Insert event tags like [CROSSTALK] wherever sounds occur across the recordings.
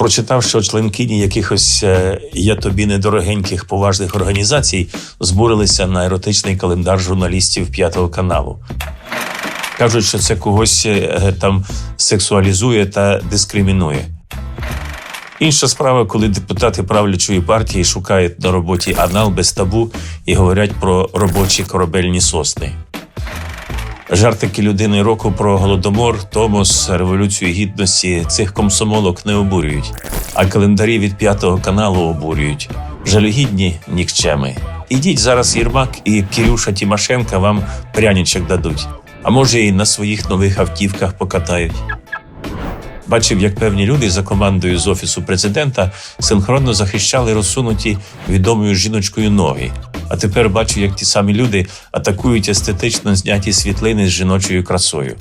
Прочитав, що членкині якихось е, я тобі недорогеньких поважних організацій збурилися на еротичний календар журналістів п'ятого каналу. Кажуть, що це когось е, там сексуалізує та дискримінує. Інша справа, коли депутати правлячої партії шукають на роботі анал без табу і говорять про робочі корабельні сосни. Жартики людини року про голодомор, Томос, революцію гідності цих комсомолок не обурюють, а календарі від п'ятого каналу обурюють. Жалюгідні нікчеми. Ідіть зараз Єрмак і Кирюша Тимошенка вам пряничок дадуть, а може і на своїх нових автівках покатають. Бачив, як певні люди за командою з офісу президента синхронно захищали розсунуті відомою жіночкою ноги. А тепер бачу, як ті самі люди атакують естетично зняті світлини з жіночою красою.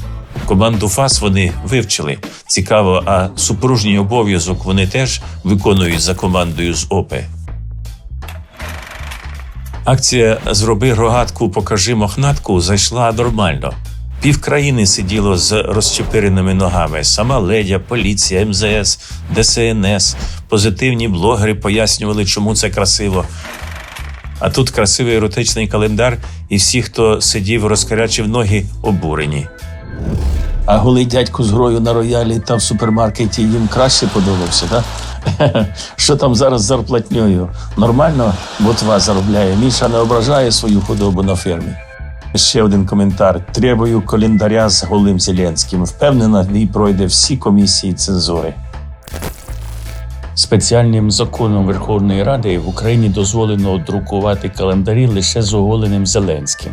Команду ФАС вони вивчили. Цікаво, а супружній обов'язок вони теж виконують за командою з ОПЕ. Акція Зроби рогатку, покажи мохнатку зайшла нормально. Півкраїни сиділо з розчепиреними ногами. Сама ледя, поліція, МЗС, ДСНС, позитивні блогери пояснювали, чому це красиво. А тут красивий еротичний календар, і всі, хто сидів, розкарячив ноги, обурені. А голий дядько з грою на роялі та в супермаркеті їм краще подобався, так? [LAUGHS] Що там зараз зарплатньою? Нормально ботва заробляє. Міша не ображає свою худобу на фермі. Ще один коментар. Требую календаря з голим Зеленським. Впевнена, він пройде всі комісії цензури. Спеціальним законом Верховної Ради в Україні дозволено друкувати календарі лише з оголеним Зеленським.